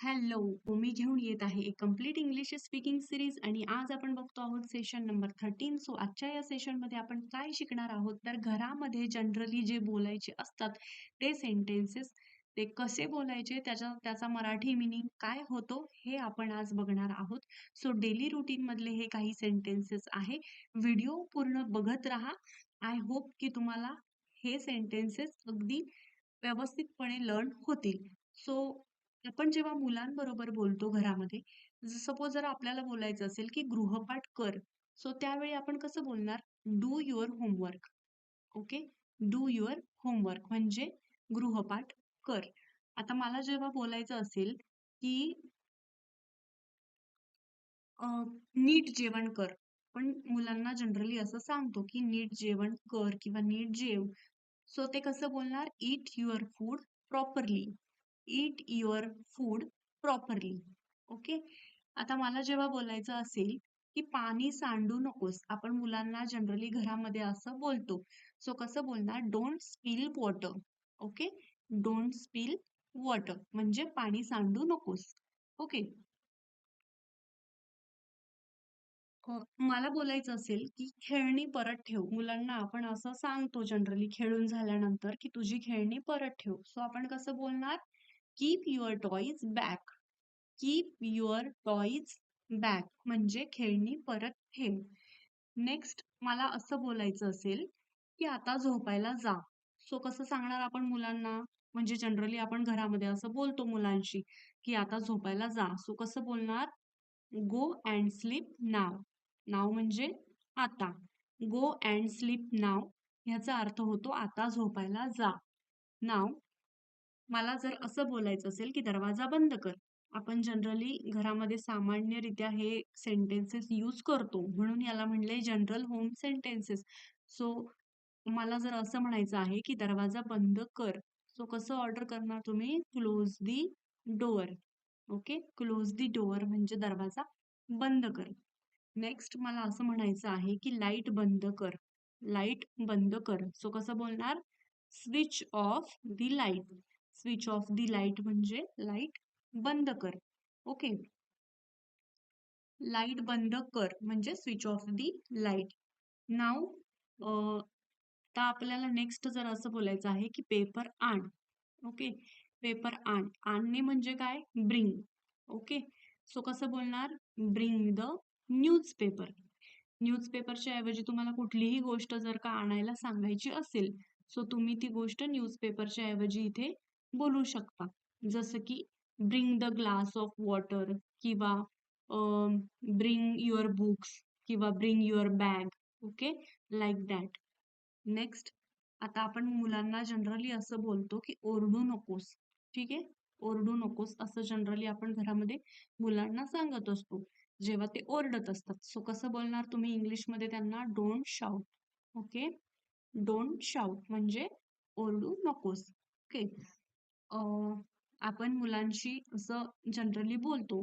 Hello! मी घेऊन येत आहे एक कंप्लीट इंग्लिश स्पीकिंग सिरीज आणि आज आपण बघतो आहोत सेशन नंबर 13. सो आजच्या या सेशनमध्ये आपण काय शिकणार आहोत तर घरामध्ये जनरली जे बोलायचे असतात ते सेंटेन्सेस ते कसे बोलायचे त्याचा त्याचा मराठी मिनिंग काय होतो हे आपण आज बघणार आहोत. सो डेली रुटीन मधले हे काही सेंटेन्सेस आहे. व्हिडिओ पूर्ण बघत राहा. आय होप की तुम्हाला हे सेंटेन्सेस अगदी व्यवस्थितपणे लर्न होतील. सो आपण जेव्हा मुलांबरोबर बोलतो घरामध्ये, सपोज जर आपल्याला बोलायचं असेल, की गृहपाठ कर. सो त्यावेळी आपण कसं बोलणार? Do your homework. Okay. Do your homework म्हणजे गृहपाठ कर. आता मला जेव्हा बोलायचं असेल, की नीट जेवण कर. पण मुलांना जनरली असं सांगतो, की नीट जेवण कर किंवा नीट जेव. सो ते कसं बोलणार? Eat your food properly. Eat your food properly. Okay. आता मला जेव्हा बोलायचं असेल, की पाणी सांडू नकोस. आपण मुलांना जनरली घरामध्ये असं बोलतो. सो कसं बोलणार? Don't spill water. Okay. Don't spill water म्हणजे पाणी सांडू नकोस. ओके. मला बोलायचं असेल, की खेळणी परत ठेव. मुलांना आपण असं सांगतो जनरली खेळून झाल्यानंतर, की तुझी खेळणी परत ठेव. सो आपण कसं बोलणार? Keep your toys back. Keep your toys back म्हणजे खेळणी परत ठेव. नेक्स्ट मला असं बोलायचं असेल, की आता झोपायला जा. सो कसं सांगणार आपण मुलांना? म्हणजे जनरली आपण घरामध्ये असं बोलतो मुलांशी, की आता झोपायला जा. सो कसं बोलणार? गो अँड स्लीप नाव. नाव म्हणजे आता. गो अँड स्लीप नाव ह्याचा अर्थ होतो आता झोपायला जा. नाव मला जर असं बोलायचं असेल, की दरवाजा बंद कर. आपण जनरली घरामध्ये सामान्यरित्या हे सेंटेन्सेस यूज करतो. म्हणून याला म्हणले जनरल होम सेंटेन्सेस. सो मला जर असं म्हणायचं आहे, की दरवाजा बंद कर. सो कसं ऑर्डर करणार तुम्ही? Close the door. Okay. Close the door म्हणजे दरवाजा बंद कर. नेक्स्ट मला असं म्हणायचं आहे, की लाइट बंद कर. लाइट बंद कर. सो कसं बोलणार? Switch off the light. Switch off the light म्हणजे लाइट बंद कर. ओके. लाइट बंद कर म्हणजे switch off the light. Now आता आपल्याला नेक्स्ट जर असं बोलायचं आहे, की पेपर आण. ओके. पेपर आण. आणणे म्हणजे काय? ब्रिंग. ओके. सो कसं बोलणार? Bring the newspaper. न्यूजपेपरच्या ऐवजी तुम्हाला कुठलीही गोष्ट जर का आणायला सांगायची असेल, सो तुम्ही ती गोष्ट न्यूजपेपरच्या ऐवजी इथे बोलू शकता. जसं की bring the glass of water किंवा ब्रिंग युअर बुक्स किंवा bring your bag. Okay. Like that. Next आता आपण मुलांना जनरली असं बोलतो, की ओरडू नकोस. ठीक आहे. ओरडू नकोस असं जनरली आपण घरामध्ये मुलांना सांगत असतो. जेव्हा ते ओरडत असतात. सो कसं बोलणार तुम्ही इंग्लिशमध्ये त्यांना? Don't shout okay. Don't shout म्हणजे ओरडू नकोस. ओके. आपण मुलांशी असं जनरली बोलतो,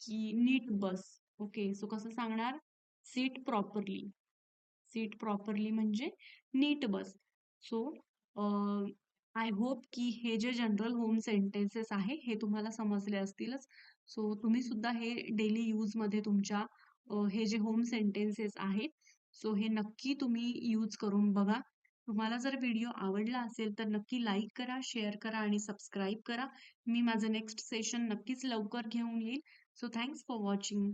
की नीट बस. ओके. सो कसं सांगणार? Seat properly. सीट प्रॉपरली म्हणजे नीट बस. सो आय होप की हे जे जनरल होम सेंटेन्सेस आहे हे तुम्हाला समजले असतीलच. सो तुम्ही सुद्धा हे डेली यूजमध्ये तुमच्या हे जे होम सेंटेन्सेस आहेत, सो हे नक्की तुम्ही यूज करून बघा. तुम्हाला जर व्हिडिओ आवडला असेल तर नक्की लाईक करा, शेअर करा आणि सबस्क्राईब करा. मी माझं नेक्स्ट सेशन नक्कीच लवकर घेऊन येईल. So thanks for watching.